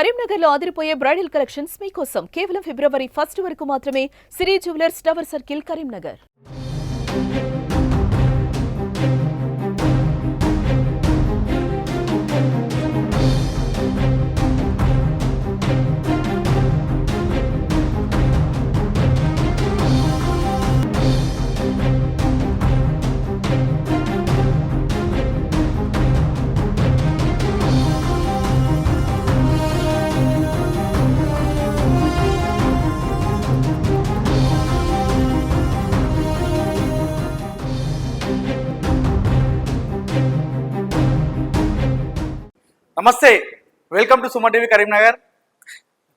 కరీంనగర్లో ఆదిరిపోయే bridal collections మీకోసం కేవలం ఫిబ్రవరి ఫస్ట్ వరకు మాత్రమే Siri jewellers tower circle Karimnagar. నమస్తే welcome to Suma TV Karimnagar.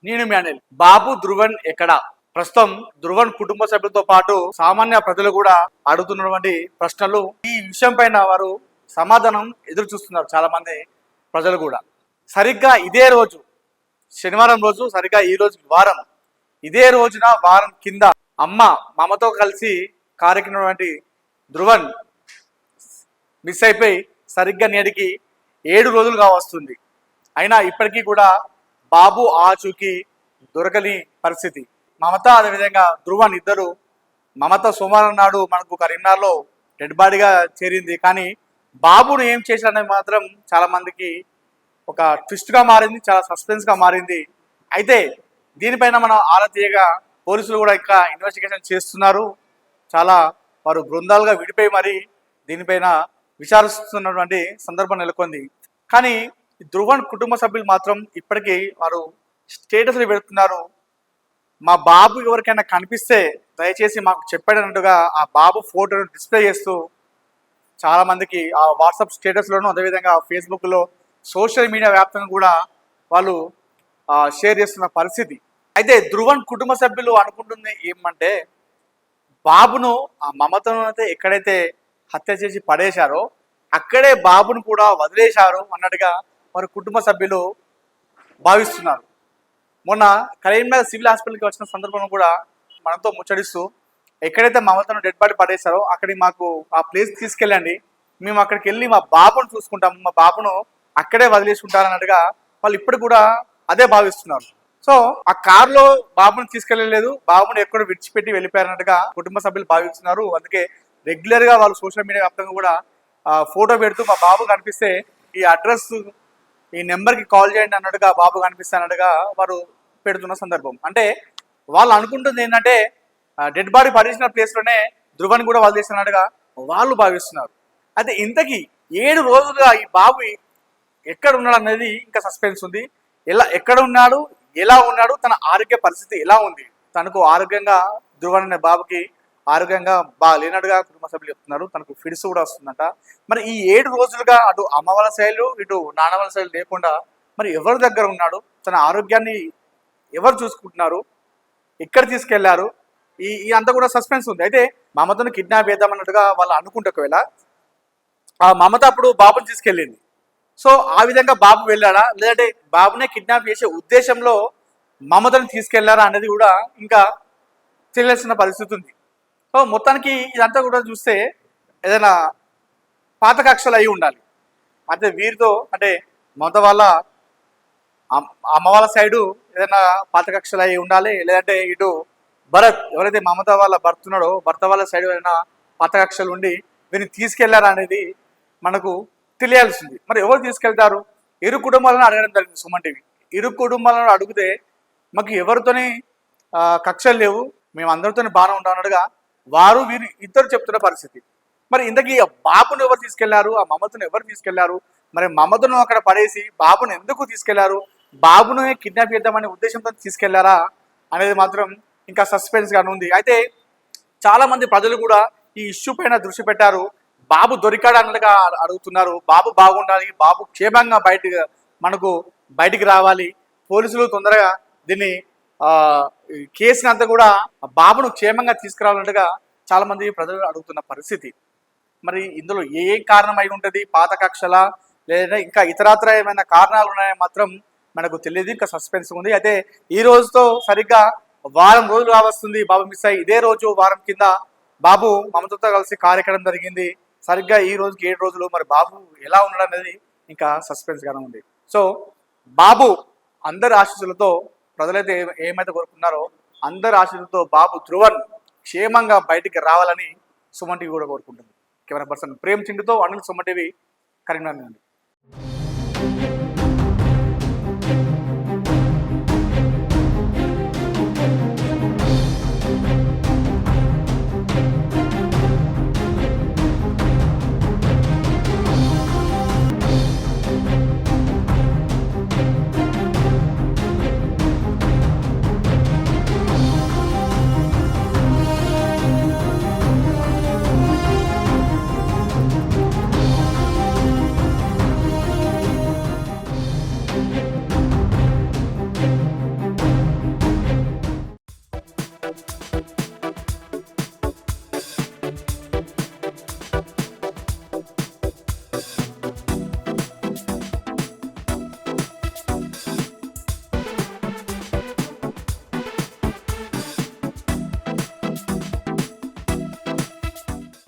నేను మీ అనిల్. బాబు ధ్రువన్ ఎక్కడ? ప్రస్తుతం ధ్రువన్ కుటుంబ సభ్యులతో పాటు సామాన్య ప్రజలు కూడా అడుగుతున్నటువంటి ప్రశ్నలు. ఈ విషయం పైన వారు సమాధానం ఎదురు చూస్తున్నారు చాలా మంది ప్రజలు కూడా. సరిగ్గా ఇదే రోజు శనివారం రోజు సరిగ్గా ఈ రోజు వారం ఇదే రోజున వారం కింద అమ్మ మామతో కలిసి కారెక్కినటువంటి ధ్రువన్ మిస్ అయిపోయి సరిగ్గా నేటికి ఏడు రోజులుగా వస్తుంది. అయినా ఇప్పటికీ కూడా బాబు ఆచూకి దొరకని పరిస్థితి. మమత అదేవిధంగా ధ్రువన్ ఇద్దరు మమత సోమవారం నాడు మనకు కరీంనగర్లో డెడ్ బాడీగా చేరింది. కానీ బాబును ఏం చేశాడనేది మాత్రం చాలా మందికి ఒక ట్విస్ట్గా మారింది చాలా సస్పెన్స్గా మారింది. అయితే దీనిపైన మనం ఆరా తీయగా పోలీసులు కూడా ఇంకా ఇన్వెస్టిగేషన్ చేస్తున్నారు. చాలా వారు బృందాలుగా విడిపోయి మరి దీనిపైన విచారిస్తున్నటువంటి సందర్భం నెలకొంది. కానీ ధ్రువన్ కుటుంబ సభ్యులు మాత్రం ఇప్పటికీ వారు స్టేటస్లు పెడుతున్నారు. మా బాబు ఎవరికైనా కనిపిస్తే దయచేసి మాకు చెప్పాడన్నట్టుగా ఆ బాబు ఫోటోను డిస్ప్లే చేస్తూ చాలామందికి ఆ వాట్సాప్ స్టేటస్లోనూ అదేవిధంగా ఫేస్బుక్లో సోషల్ మీడియా వ్యాప్తంగా కూడా వాళ్ళు షేర్ చేస్తున్న పరిస్థితి. అయితే ధ్రువన్ కుటుంబ సభ్యులు అనుకుంటుంది ఏమంటే బాబును ఆ మమతను అయితే ఎక్కడైతే హత్య చేసి పడేశారో అక్కడే బాబును కూడా వదిలేశారు అన్నట్టుగా మరి కుటుంబ సభ్యులు భావిస్తున్నారు. మొన్న కరీంనగర్ సివిల్ హాస్పిటల్కి వచ్చిన సందర్భంలో కూడా మనతో ముచ్చడిస్తూ ఎక్కడైతే మమతను డెడ్ బాడీ పడేశారో అక్కడికి మాకు ఆ ప్లేస్ తీసుకెళ్ళండి. మేము అక్కడికి వెళ్ళి మా బాబును చూసుకుంటాము మా బాబును అక్కడే వదిలేసుకుంటారన్నట్టుగా వాళ్ళు ఇప్పుడు కూడా అదే భావిస్తున్నారు. సో ఆ కార్లో బాబుని తీసుకెళ్ళలేదు. బాబుని ఎక్కడో విడిచిపెట్టి వెళ్ళిపోయారన్నట్టుగా కుటుంబ సభ్యులు భావిస్తున్నారు. అందుకే రెగ్యులర్గా వాళ్ళు సోషల్ మీడియా వ్యాప్తంగా కూడా ఫోటో పెడుతూ మా బాబు కనిపిస్తే ఈ అడ్రస్ ఈ నెంబర్కి కాల్ చేయండి అన్నట్టుగా బాబు కనిపిస్తానట్టుగా వారు పెడుతున్న సందర్భం. అంటే వాళ్ళు అనుకుంటుంది ఏంటంటే డెడ్ బాడీ పడేసిన ప్లేస్లోనే ధ్రువని కూడా వాళ్ళు చేస్తున్నట్టుగా వాళ్ళు భావిస్తున్నారు. అయితే ఇంతకీ ఏడు రోజులుగా ఈ బాబు ఎక్కడ ఉన్నాడు అనేది ఇంకా సస్పెన్స్ ఉంది. ఎలా ఎక్కడ ఉన్నాడు ఎలా ఉన్నాడు తన ఆరోగ్య పరిస్థితి ఎలా ఉంది? తనకు ఆరోగ్యంగా ధ్రువన్ అనే బాబుకి ఆరోగ్యంగా బాగాలేనట్టుగా కుటుంబ సభ్యులు చెప్తున్నారు. తనకు ఫిడ్స్ కూడా వస్తుందంట. మరి ఈ ఏడు రోజులుగా అటు అమ్మవాళ్ళ శైలు ఇటు నాన్నవాళ్ళ శైలు లేకుండా మరి ఎవరి దగ్గర ఉన్నాడు? తన ఆరోగ్యాన్ని ఎవరు చూసుకుంటున్నారు? ఎక్కడ తీసుకెళ్ళారు? ఈ ఈ అంతా కూడా సస్పెన్స్ ఉంది. అయితే మమతను కిడ్నాప్ చేద్దామన్నట్టుగా వాళ్ళు అనుకుంటే ఒకవేళ ఆ మమత అప్పుడు బాబుని తీసుకెళ్ళింది. సో ఆ విధంగా బాబు వెళ్ళాడా? లేదంటే బాబునే కిడ్నాప్ చేసే ఉద్దేశంలో మమతను తీసుకెళ్ళారా అనేది కూడా ఇంకా తెలియాల్సిన పరిస్థితి ఉంది. సో మొత్తానికి ఇదంతా కూడా చూస్తే ఏదైనా పాత కక్షలు అయి ఉండాలి. అంటే వీరితో అంటే మమత వాళ్ళ అమ్మ వాళ్ళ సైడు ఏదైనా పాత కక్షలు అయి ఉండాలి. లేదంటే ఇటు భరత్ ఎవరైతే మమత వాళ్ళ భర్త ఉన్నాడో భర్త వాళ్ళ సైడ్ ఏదైనా పాత కక్షలు ఉండి వీరిని తీసుకెళ్ళారా అనేది మనకు తెలియాల్సింది. మరి ఎవరు తీసుకెళ్తారు? ఇరు కుటుంబాలను అడగడం జరిగింది సుమన్ టీవీ. ఇరు కుటుంబాలను అడిగితే మాకు ఎవరితోని కక్షలు లేవు. మేము అందరితోని బాగానే ఉంటాం అన్నట్టుగా వారు వీరు ఇద్దరు చెప్తున్న పరిస్థితి. మరి ఇంతకీ ఆ బాబును ఎవరు తీసుకెళ్ళారు? ఆ మమతను ఎవరు తీసుకెళ్ళారు? మరి మమతను అక్కడ పడేసి బాబును ఎందుకు తీసుకెళ్ళారు? బాబును కిడ్నాప్ చేద్దామనే ఉద్దేశంతో తీసుకెళ్ళారా? అనేది మాత్రం ఇంకా సస్పెన్స్ గానే ఉంది. అయితే చాలా మంది ప్రజలు కూడా ఈ ఇష్యూ పైన దృష్టి పెట్టారు. బాబు దొరికాడన్నట్టుగా అడుగుతున్నారు. బాబు బాగుండాలి బాబు క్షేమంగా బయటకు మనకు బయటికి రావాలి. పోలీసులు తొందరగా దీన్ని ఆ, కేసుని అంతా కూడా బాబును క్షేమంగా తీసుకురావాలంటగా చాలా మంది ప్రజలు అడుగుతున్న పరిస్థితి. మరి ఇందులో ఏ ఏ కారణం అయి ఉంటుంది? పాత కక్షల? లేదా ఇంకా ఇతరత్ర ఏమైనా కారణాలు ఉన్నాయో మాత్రం మనకు తెలియదు. ఇంకా సస్పెన్స్ ఉంది. అయితే ఈ రోజుతో సరిగ్గా వారం రోజులు కావస్తుంది బాబు మిస్ అయ్యి. ఇదే రోజు వారం కింద బాబు మమతతో కలిసి కార్యక్రమం జరిగింది. సరిగ్గా ఈ రోజుకి ఏడు రోజులు. మరి బాబు ఎలా ఉన్నాడు అనేది ఇంకా సస్పెన్స్గానే ఉంది. సో బాబు అందరి ఆశీస్సులతో ప్రజలైతే ఏమైతే కోరుకున్నారో అందరి ఆశలతో బాబు ధ్రువన్ క్షేమంగా బయటికి రావాలని సుమన్ టీవీ కూడా కోరుకుంటుంది. కెమెరా పర్సన్ ప్రేమ్ చిండుతో అనిల్ సుమన్ టీవీ కరీంనగర్ నుండి